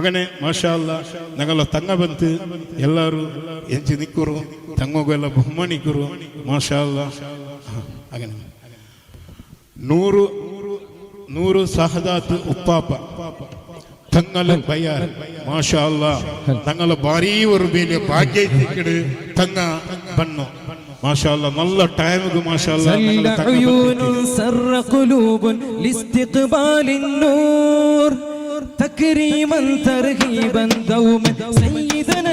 അങ്ങനെ ಮಾಶಾಲ್ಲ ഞങ്ങളെ തങ്ങ ಬಂತು ಎಲ್ಲರೂ ಎಂಚಿ ನಿಕ್ಕರು ತಂಗೋಗೆಲ್ಲ ಬಹುಮಾನಿಕರು ಮಾಶಾಲ್ಲ അങ്ങനെ നൂറ് നൂറ് സഹദാത്ത് ഉപ്പാപ്പ തങ്ങള് ബയ്യാർ മാഷാല്ല തങ്ങളെ ഭാരീ ഒരു വലിയ ഭാഗ്യത്തിക്കട് തങ്ങ ബണ്ണു മാഷാല്ല നല്ല ടൈമുക്ക് മാഷാല്ല سل عيون سر قلوب لاستقبال النور تكريما ترهيبا دوما سيدنا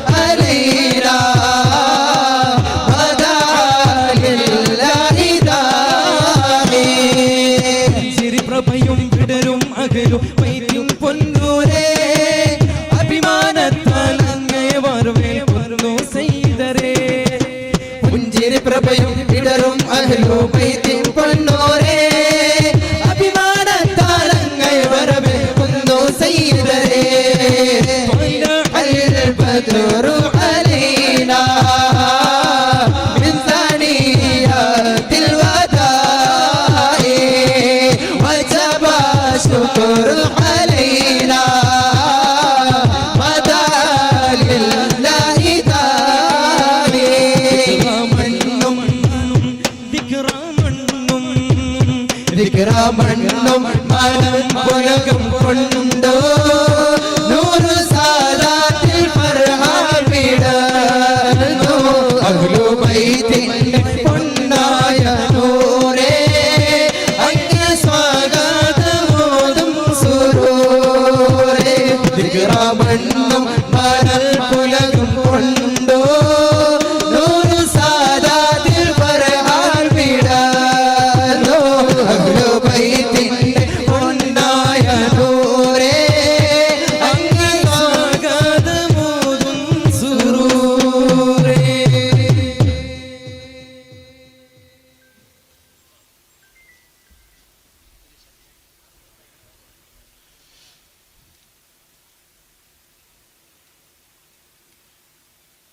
അഭിമാനത്തിൽ പിടരും അഹ്ലു അഭിമാന താരങ്ങൾ അഭിമാനത്താരങ്ങൾ വരവേൽക്കുന്നു സൈദരേ അൽ ബദറു വിക്രമണ്ണും മരം പുലകും കൊണ്ടോ നൂറ് സാലാത്തിൽ വിടർന്നു അഹ്ലു ബൈത്തിന്റെ പൊന്നായ നൂറേ. അങ്ങ് സ്വാഗതമോതും സുരൂരേ വിക്രമണ്ണും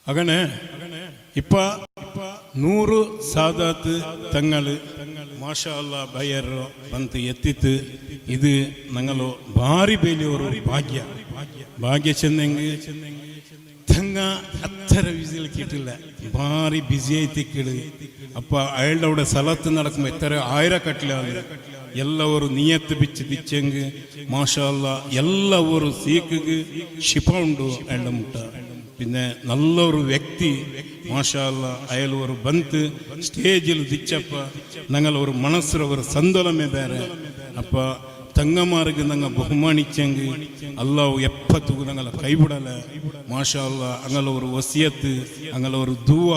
അങ്ങനെ ഇപ്പ നൂറ് സാദാത്ത് തങ്ങള് മാഷാ ಅಲ್ಲಾ ಬಯ್ಯರು ಬಂತು ಎತ್ತಿತ್ತು ಇದು ನಂಗಲು ಭಾರಿ ಬೇಲಿಯವರು ಭಾಗ್ಯ ಭಾಗ್ಯ ಚೆನ್ನಂಗೆ ತಂಗ അത്ര വിസിൽ കിട്ടില്ല ഭാരി ബിസി ആയിത്തിക്കിട് അപ്പൊ അയാളുടെ അവിടെ സ്ഥലത്ത് നടക്കുമ്പോ എത്ര ആയിരക്കട്ടിലാണ് ಎಲ್ಲವರು ನಿಯತ್ತು ಬಿಚ್ಚಿ ದಿಚ್ಚಂಗ್ ಮಾಷಾಲ್ಲ ಎಲ್ಲವರು ಸೀಕಿಗೆ ಶಿಪ ಉಂಡು ಎಂಡ ಮುಟ್ಟ പിന്നെ നല്ലൊരു വ്യക്തി മാഷാല്ല അയാൾ ഒരു ബന്ത് സ്റ്റേജിൽ ദിച്ചപ്പ ഞങ്ങൾ ഒരു മനസ്സിൽ ഒരു സന്തോളമേ വേറെ അപ്പ ತಂಗಮಾರಿಗೆ ನಂಗೆ ಬಹುಮಾನಿಚ್ಚಂಗೆ ಅಲ್ಲವು ಎಪ್ಪತ್ತು ನಂಗಲ್ಲ ಕೈಬಿಡಲ್ಲ ಮಾಷಾ ಅಲ್ಲ ಅಂಗಲ್ಲ ಅವರು ವಸಿಯತ್ ಅಂಗಲ್ಲ ಅವರು ದೂವ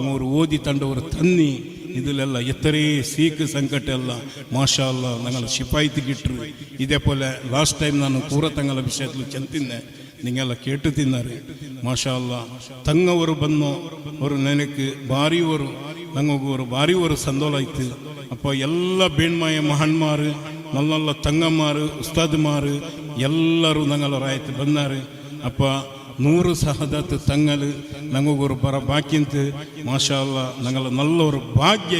ಅವರು ಓದಿ ತಂಡವರು ತನ್ನಿ ഇതിലെല്ല എത്രേ സീക്ക് സങ്കട്ടെല്ലാം മാഷാല്ല ഞങ്ങൾ ശിപ്പായിത്തിക്കിട്ടു ഇതേപോലെ ലാസ്റ്റ് ടൈം ഞാൻ കൂറത്തങ്ങളുടെ വിഷയത്തിൽ ചെന്തിന്നെ ನಿಮಗೆಲ್ಲ ಕೇಟು ತಿನ್ನಾರೆ ಮಾಶಾಲ್ಲ ತಂಗವರು ಬಂದು ಅವರು ನನಗೆ ಬಾರಿಯವರು ನಂಗೊಬ್ಬರು ಬಾರಿಯವರು ಸಂದೋಲ ಆಯ್ತು ಅಪ್ಪ ಎಲ್ಲ ಬೇಣ್ಮಾಯ ಮಹಣ್ಮಾರು ನಲ್ಲೆಲ್ಲ ತಂಗಮ್ಮಾರು ಉಸ್ತಾದ್ಮಾರು ಎಲ್ಲರೂ ನಂಗೆಲ್ಲ ರಾಯ್ತು ಬಂದಾರೆ ಅಪ್ಪ നൂറ് സഹദത്ത് തങ്ങൾ ഞങ്ങൾക്ക് ഒരു പറ ബാക്കിയത്ത് മാഷാല്ല ഞങ്ങൾ നല്ലൊരു ഭാഗ്യ